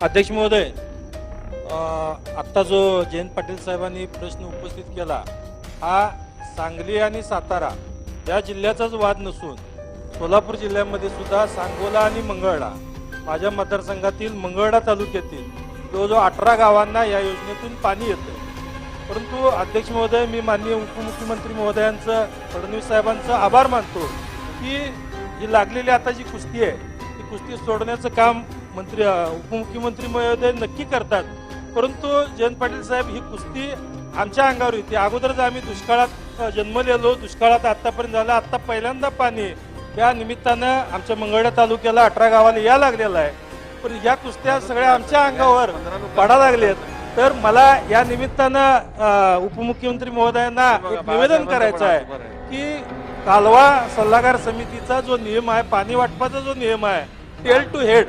अध्यक्ष महोदय आत्ता जो जयंत पाटील साहेबांनी प्रश्न उपस्थित केला हा सांगली आणि सातारा या जिल्ह्याचाच वाद नसून सोलापूर जिल्ह्यामध्ये सुद्धा सांगोला आणि मंगळा माझ्या मतदारसंघातील मंगळा तालुक्यातील जवळजवळ अठरा गावांना या योजनेतून पाणी येतं परंतु अध्यक्ष महोदय मी माननीय उपमुख्यमंत्री महोदयांचं फडणवीस साहेबांचं आभार मानतो की ही लागलेली आता जी कुस्ती आहे ती कुस्ती सोडण्याचं काम मंत्री उपमुख्यमंत्री महोदय नक्की करतात. परंतु जयंत पाटील साहेब ही कुस्ती आमच्या अंगावर येते अगोदरच आम्ही दुष्काळात जन्मलेलो दुष्काळात आतापर्यंत झालं. आता पहिल्यांदा पाणी या निमित्तानं आमच्या मंगळा तालुक्याला अठरा गावाला या लागलेला आहे. पण या कुस्त्या सगळ्या आमच्या अंगावर पडा लागलेत. तर मला या निमित्तानं उपमुख्यमंत्री महोदयांना एक निवेदन करायचं आहे की कालवा सल्लागार समितीचा जो नियम आहे पाणी वाटपाचा जो नियम आहे टेल टू हेड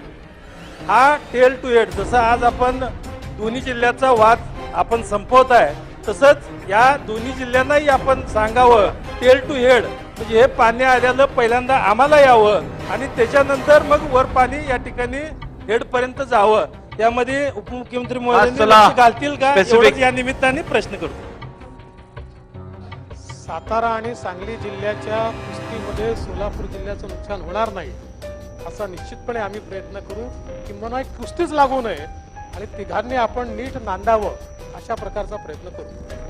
हा टेल टू हेड जसं आज आपण दोन्ही जिल्ह्याचा वाद आपण संपवत आहे तसंच या दोन्ही जिल्ह्यांनाही आपण सांगावं टेल टू हेड म्हणजे हे पाणी आलेलं पहिल्यांदा आम्हाला यावं आणि त्याच्यानंतर मग वर पाणी या ठिकाणी हेड पर्यंत जावं. त्यामध्ये उपमुख्यमंत्री महोदय. घालतील का? या निमित्ताने प्रश्न करतो सातारा आणि सांगली जिल्ह्याच्या कुस्तीमध्ये सोलापूर जिल्ह्याचं नुकसान होणार नाही. असा निश्चितपणे आम्ही प्रयत्न करू किंवा एक कुस्तीच लागू नये आणि तिघांनी आपण नीट नांदावं अशा प्रकारचा प्रयत्न करू.